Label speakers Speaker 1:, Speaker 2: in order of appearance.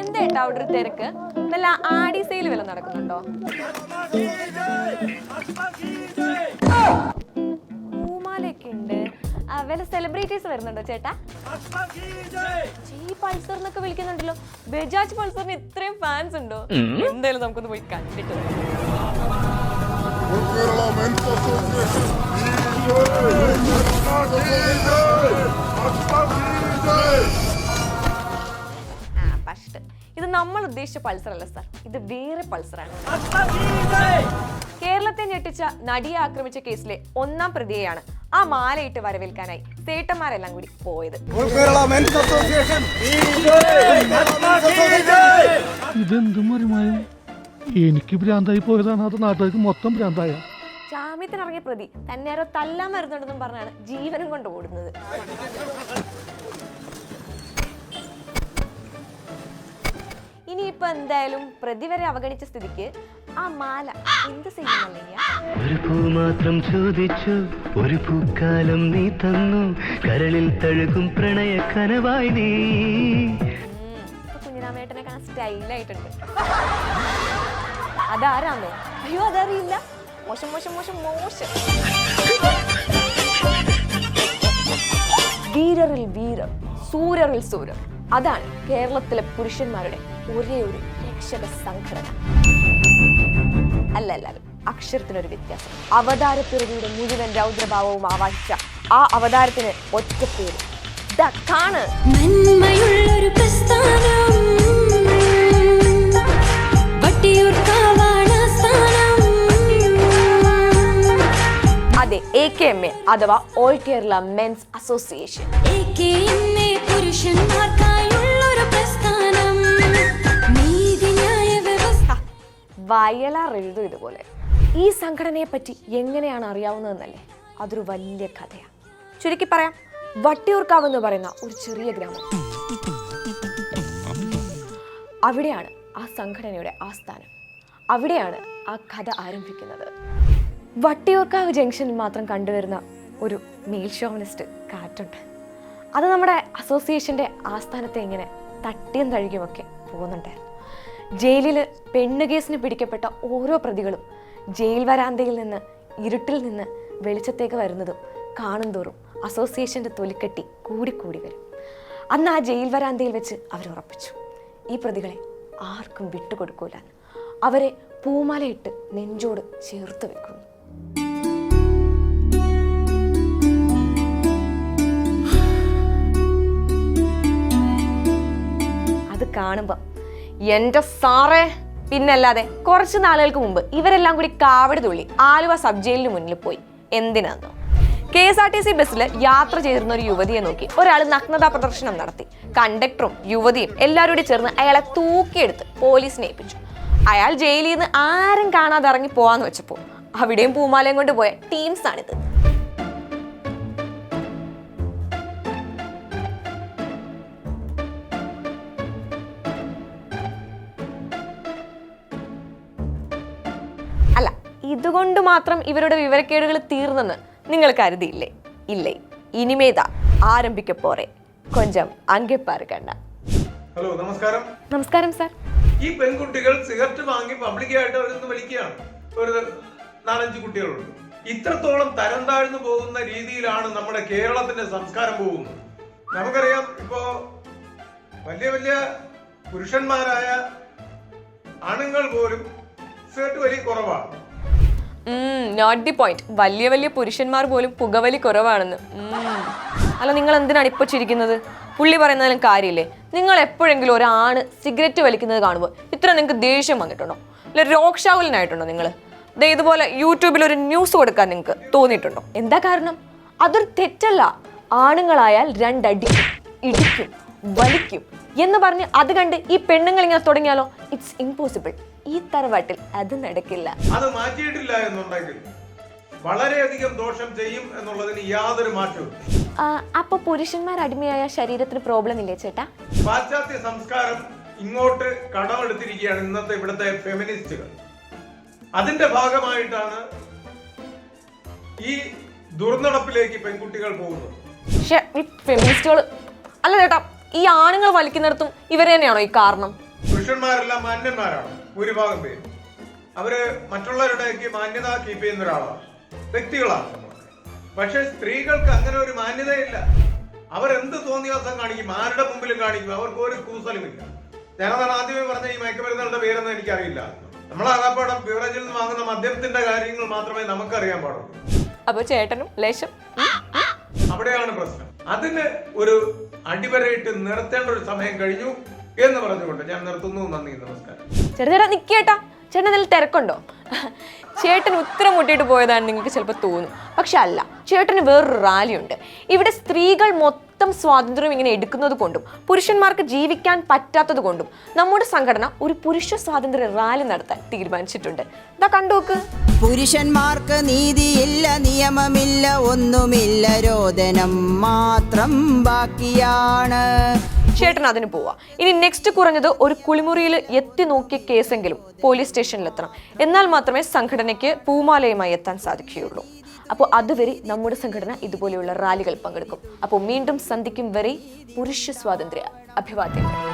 Speaker 1: എന്തേട്ടാ അവിടെ ഒരു തിരക്ക്? നല്ല ആടി സെയിൽ വല്ല നടക്കുന്നുണ്ടോ? പൂമാലയൊക്കെ ഉണ്ട്. വല്ല സെലിബ്രിറ്റീസ് വരുന്നുണ്ടോ ചേട്ടാ? ഈ പൾസർ എന്നൊക്കെ വിളിക്കുന്നുണ്ടല്ലോ. ബജാജ് പൾസറിന് ഇത്രയും ഫാൻസ് ഉണ്ടോ? എന്തായാലും നമുക്കൊന്ന് പോയി കണ്ടിട്ട് വരാം. ഇത് നമ്മൾ ഉദ്ദേശിച്ച പൾസർ അല്ല സാർ ഇത് വേറെ പൾസറാണ്. കേരളത്തെ ഞെട്ടിച്ച നടിയെ ആക്രമിച്ച കേസിലെ ഒന്നാം പ്രതിയെയാണ് ആ മാലയിട്ട് വരവേൽക്കാനായി സേട്ടന്മാരെല്ലാം കൂടി പോയത്.
Speaker 2: ഇതെന്തും എനിക്ക് ഭ്രാന്തായി പോയതാണ് അത് നാട്ടുകാർക്ക് മൊത്തം ഭ്രാന്തായ.
Speaker 1: ജാമ്യത്തിനിറങ്ങിയ പ്രതി തന്നെ ആരോ തല്ലാൻ മരുന്നുണ്ടെന്നും പറഞ്ഞാണ് ജീവനും കൊണ്ട് ഓടുന്നത്. ഇനിയിപ്പോ എന്തായാലും പ്രതി വരെ അവഗണിച്ച സ്ഥിതിക്ക് ആ മാല എന്ത് ചെയ്യുന്നല്ലേ
Speaker 3: ഒരു പൂ മാത്രം ചോദിച്ചു ഒരു പൂക്കാലം നീ തന്നു. കരളിൽ തഴുകും പ്രണയ കനവായി നീ.
Speaker 1: ഇപ്പൊ കുഞ്ഞിരാമേട്ടനെ കാണാൻ സ്റ്റൈലായിട്ടുണ്ട്. അതാരാന്നോ? അയ്യോ അതറിയില്ല. മോശം മോശം മോശം മോശം. വീരറിൽ വീരർ സൂരറിൽ സൂരർ. അതാണ് കേരളത്തിലെ പുരുഷന്മാരുടെ ഒരേ ഒരു രക്ഷക സംഘടന. അല്ല അല്ല അക്ഷരത്തിനൊരു വ്യത്യാസം. അവതാരപ്പിറവിയുടെ മുഴുവൻ രൗദ്രഭാവവും ആവാഹിച്ച ആ അവതാരത്തിന് ഒറ്റ പേര്. ദാ കാണ്.
Speaker 4: നന്മയുള്ളൊരു പ്രസ്ഥാനം.
Speaker 1: അതെ എ കെ എം എ അഥവാ all Kerala men's association Vayalar എഴുതും ഇതുപോലെ. ഈ സംഘടനയെ പറ്റി എങ്ങനെയാണ് അറിയാവുന്നതെന്നല്ലേ? അതൊരു വലിയ കഥയാണ് ചുരുക്കി പറയാം വട്ടിയൂർക്കാവ് എന്ന് പറയുന്ന ഒരു ചെറിയ ഗ്രാമം. അവിടെയാണ് ആ സംഘടനയുടെ ആസ്ഥാനം. അവിടെയാണ് ആ കഥ ആരംഭിക്കുന്നത്. വട്ടിയൂർക്കാവ് ജംഗ്ഷനിൽ മാത്രം കണ്ടുവരുന്ന ഒരു മെയിൽ കാറ്റുണ്ട്. അത് നമ്മുടെ അസോസിയേഷന്റെ ആസ്ഥാനത്തെ ഇങ്ങനെ തട്ടിയും തഴുകിയുമൊക്കെ പോകുന്നുണ്ടായിരുന്നു ജയിലിൽ പെണ്ണ് കേസിന് പിടിക്കപ്പെട്ട ഓരോ പ്രതികളും ജയിൽ വരാന്തയിൽ നിന്ന് ഇരുട്ടിൽ നിന്ന് വെളിച്ചത്തേക്ക് വരുന്നതും കാണും തോറും അസോസിയേഷന്റെ തൊലിക്കെട്ടി കൂടിക്കൂടി വരും. അന്ന് ആ ജയിൽ വരാന്തയിൽ വെച്ച് അവർ ഉറപ്പിച്ചു. ഈ പ്രതികളെ ആർക്കും വിട്ടുകൊടുക്കൂല അവരെ പൂമാലയിട്ട് നെഞ്ചോട് ചേർത്ത് വെക്കുന്നു. അത് കാണുമ്പോൾ എന്റെ സാറേ. പിന്നല്ലാതെ കുറച്ച് നാളുകൾക്ക് മുമ്പ് ഇവരെല്ലാം കൂടി കാവടി തുള്ളി ആലുവ സബ് ജയിലിന് മുന്നിൽ പോയി. എന്തിനാന്നോ? K S R T C ബസ്സിൽ യാത്ര ചെയ്തിരുന്ന ഒരു യുവതിയെ നോക്കി ഒരാൾ നഗ്നതാ പ്രദർശനം നടത്തി. കണ്ടക്ടറും യുവതിയും എല്ലാവരും കൂടി ചേർന്ന് അയാളെ തൂക്കിയെടുത്ത് പോലീസിനെ ഏൽപ്പിച്ചു. അയാൾ ജയിലിൽ നിന്ന് ആരും കാണാതെ ഇറങ്ങി പോവാന്ന് വെച്ചപ്പോൾ അവിടെയും പൂമാലയും കൊണ്ട് പോയ ടീംസാണിത് ഇതുകൊണ്ട് മാത്രം ഇവരുടെ വിവരക്കേടുകൾ തീർന്നെന്ന് നിങ്ങൾ കരുതിയില്ലേ? ഇല്ലേ. ഇനിമേതാ ആരംഭിക്കപ്പോറെ കൊഞ്ചം അങ്കെപ്പാറ് കണ്ട.
Speaker 5: ഹലോ നമസ്കാരം.
Speaker 1: നമസ്കാരം സാർ.
Speaker 5: ഈ പെൺകുട്ടികൾ സിഗരറ്റ് വാങ്ങി പബ്ലിക്കായിട്ട് അവരൊന്ന് വലിക്കുകയാണ്. ഒരു നാലഞ്ച് കുട്ടികളുണ്ട്. ഇത്രത്തോളം തരം താഴ്ന്നു പോകുന്ന രീതിയിലാണ് നമ്മുടെ കേരളത്തിന്റെ സംസ്കാരം പോകുന്നത്. നമുക്കറിയാം ഇപ്പോ വലിയ വലിയ പുരുഷന്മാരായ ആണുങ്ങൾ പോലും സിഗരറ്റ് വലിയ കുറവാണ്.
Speaker 1: നോട്ട് ദി പോയിന്റ് വലിയ വലിയ പുരുഷന്മാർ പോലും പുകവലി കുറവാണെന്ന്. അല്ല നിങ്ങൾ എന്തിനാണ് ഇപ്പൊ ചിരിക്കുന്നത്? പുള്ളി പറയുന്നതിലും കാര്യമില്ലേ? നിങ്ങൾ എപ്പോഴെങ്കിലും ഒരാണ് സിഗരറ്റ് വലിക്കുന്നത് കാണുമ്പോൾ ഇത്ര നിങ്ങൾക്ക് ദേഷ്യം വന്നിട്ടുണ്ടോ? അല്ല രോക്ഷാകുലനായിട്ടുണ്ടോ നിങ്ങൾ ദേ ഇതുപോലെ യൂട്യൂബിൽ ഒരു ന്യൂസ് കൊടുക്കാൻ നിങ്ങൾക്ക് തോന്നിയിട്ടുണ്ടോ? എന്താ കാരണം? അതൊരു തെറ്റല്ല. ആണുങ്ങളായാൽ രണ്ടടി ഇടിക്കും. വലിക്കും എന്ന് പറഞ്ഞ് അത് കണ്ട് ഈ പെണ്ണുങ്ങൾ ഇങ്ങനെ തുടങ്ങിയാലോ? ഇറ്റ്സ് ഇമ്പോസിബിൾ ഈ തറവാട്ടിൽ അത് നടക്കില്ല.
Speaker 5: അത് മാറ്റിയിട്ടില്ല എന്നുണ്ടെങ്കിൽ വളരെയധികം ദോഷം ചെയ്യും എന്നുള്ളതിന് യാതൊരു മാറ്റവും
Speaker 1: അപ്പൊ പുരുഷന്മാർ അടിമയായ ശരീരത്തിന് പ്രോബ്ലം ഇല്ലേ ചേട്ടാ?
Speaker 5: പാശ്ചാത്യ സംസ്കാരം ഇങ്ങോട്ട് കടമെടുത്തിരിക്കുകയാണ് ഇന്നത്തെ ഇവിടുത്തെ ഫെമിനിസ്റ്റുകൾ അതിന്റെ ഭാഗമായിട്ടാണ് ഈ ദുർനടപ്പിലേക്ക് പെൺകുട്ടികൾ പോകുന്നത്.
Speaker 1: ഫെമിനിസ്റ്റുകൾ അല്ല ചേട്ടാ ഈ ആണുങ്ങൾ വലിക്കുന്നിടത്തും ഇവർ തന്നെയാണോ ഈ കാരണം?
Speaker 5: പുരുഷന്മാരെല്ലാം മാന്യന്മാരാണ് ഭൂരിഭാഗം പേര്. അവർ മറ്റുള്ളവരുടെയൊക്കെ മാന്യത കീപ്പ് ചെയ്യുന്ന ഒരാളാണ്. വ്യക്തികളാണ് പക്ഷെ സ്ത്രീകൾക്ക് അങ്ങനെ ഒരു മാന്യതയില്ല. അവരെന്ത് തോന്നിയാസം കാണിക്കും. ആരുടെ മുമ്പിലും കാണിക്കും. അവർക്ക് ഒരു കൂസലുമില്ല. ഞാനതാണ് ആദ്യമേ പറഞ്ഞ ഈ മയക്കുമരുന്നുകളുടെ പേരൊന്നും എനിക്കറിയില്ല. നമ്മൾ അകപ്പാടം ബിവറേജിൽ നിന്ന് വാങ്ങുന്ന മദ്യത്തിന്റെ കാര്യങ്ങൾ മാത്രമേ നമുക്കറിയാൻ പാടുള്ളൂ.
Speaker 1: അപ്പൊ ചേട്ടനും ലേശം.
Speaker 5: അവിടെയാണ് പ്രശ്നം. അതിന് ഒരു അടിവരയിട്ട് നിർത്തേണ്ട ഒരു സമയം കഴിഞ്ഞു എന്ന് പറഞ്ഞുകൊണ്ട് ഞാൻ നിർത്തുന്നു. നന്ദി നമസ്കാരം.
Speaker 1: ചേട്ടാ നിക്കേട്ടാ ചേട്ടൻ അതിൽ തിരക്കുണ്ടോ? ചേട്ടൻ ഉത്തരം മുട്ടിയിട്ട് പോയതാണ് നിങ്ങൾക്ക് ചിലപ്പോൾ തോന്നും. പക്ഷെ അല്ല ചേട്ടന് വേറൊരു റാലിയുണ്ട്. ഇവിടെ സ്ത്രീകൾ മൊത്തം സ്വാതന്ത്ര്യം ഇങ്ങനെ എടുക്കുന്നത് കൊണ്ടും പുരുഷന്മാർക്ക് ജീവിക്കാൻ പറ്റാത്തത് കൊണ്ടും നമ്മുടെ സംഘടന ഒരു പുരുഷ സ്വാതന്ത്ര്യ റാലി നടത്താൻ തീരുമാനിച്ചിട്ടുണ്ട്. ഇതാ കണ്ടോക്ക്
Speaker 6: പുരുഷന്മാർക്ക് നീതിയില്ല നിയമമില്ല ഒന്നുമില്ല രോദനം മാത്രം ബാക്കിയാണ്.
Speaker 1: ചേട്ടൻ അതിന് പോവാ. ഇനി നെക്സ്റ്റ് കുറഞ്ഞത് ഒരു കുളിമുറിയിൽ എത്തി നോക്കിയ കേസെങ്കിലും പോലീസ് സ്റ്റേഷനിലെത്തണം എന്നാൽ മാത്രമേ സംഘടനയ്ക്ക് പൂമാലയുമായി എത്താൻ സാധിക്കുകയുള്ളൂ. അപ്പോൾ അതുവരെ നമ്മുടെ സംഘടന ഇതുപോലെയുള്ള റാലികൾ പങ്കെടുക്കും. അപ്പോൾ വീണ്ടും സന്ധിക്കും വരെ പുരുഷ സ്വാതന്ത്ര്യ അഭിവാദ്യങ്ങൾ.